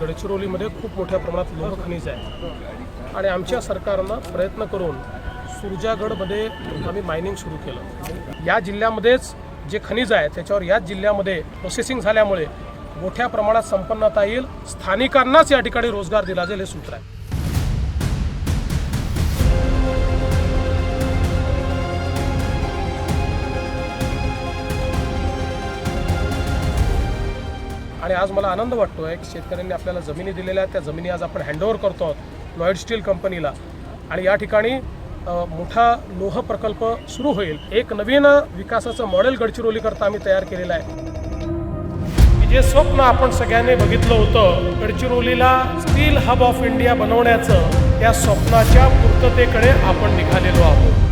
गडचिरोलीमध्ये खूप मोठ्या प्रमाणात लोहखनिज आहे. आणि आमच्या सरकारनं प्रयत्न करून सुरजागडमध्ये आम्ही मायनिंग सुरू केलं. या जिल्ह्यामध्येच जे खनिज आहे त्याच्यावर याच जिल्ह्यामध्ये प्रोसेसिंग झाल्यामुळे मोठ्या प्रमाणात संपन्नता येईल. स्थानिकांनाच या ठिकाणी रोजगार दिला जाईल हे सूत्र आहे. आणि आज मला आनंद वाटतो आहे की शेतकऱ्यांनी आपल्याला जमिनी दिलेल्या आहेत. त्या जमिनी आज आपण हँडओव्हर करतो आहोत लॉयड स्टील कंपनीला आणि या ठिकाणी मोठा लोह प्रकल्प सुरू होईल. एक नवीन विकासाचं मॉडेल गडचिरोलीकरता आम्ही तयार केलेलं आहे. जे स्वप्न आपण सगळ्यांनी बघितलं होतं गडचिरोलीला स्टील हब ऑफ इंडिया बनवण्याचं त्या स्वप्नाच्या पूर्ततेकडे आपण निघालेलो आहोत.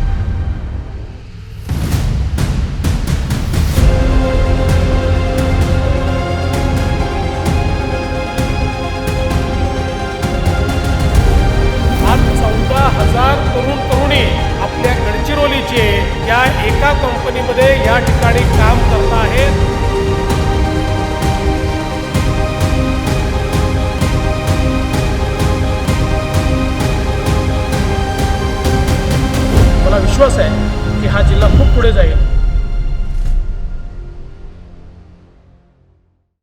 या एका कंपनीमध्ये या ठिकाणी काम करत आहेत मला विश्वास आहे की हा जिल्हा खूप पुढे जाईल.